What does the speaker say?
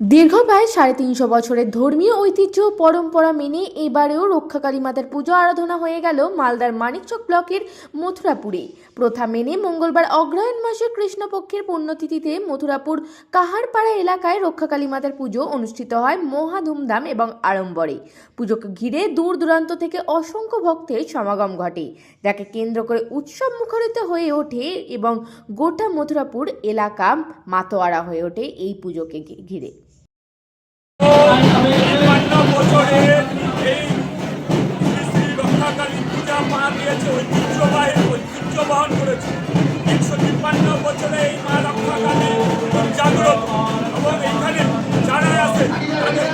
দীর্ঘ প্রায় সাড়ে তিনশো বছরের ধর্মীয় ঐতিহ্য পরম্পরা মেনে এবারেও রক্ষাকালী মাতার পুজো আরাধনা হয়ে গেল মালদার মানিকচক ব্লকের মথুরাপুরে। প্রথা মেনে মঙ্গলবার অগ্রহায়ণ মাসে কৃষ্ণপক্ষের পুণ্যতিথিতে মথুরাপুর কাহারপাড়া এলাকায় রক্ষাকালী মাতার পুজো অনুষ্ঠিত হয় মহা ধুমধাম এবং আড়ম্বরে। পুজোকে ঘিরে দূর দূরান্ত থেকে অসংখ্য ভক্তের সমাগম ঘটে। যাকে কেন্দ্র করে উৎসব মুখরিত হয়ে ওঠে এবং গোটা মথুরাপুর এলাকা মাতোয়ারা হয়ে ওঠে এই পুজোকে ঘিরে। মা দিয়েছে, ঐতিহ্যবাহী ঐতিহ্য বহন করেছে। একশো তিপ্পান্ন বছরে এই মা রক্ষাকালে জাগ্রত। এবং এখানে যারা আছে, তাদের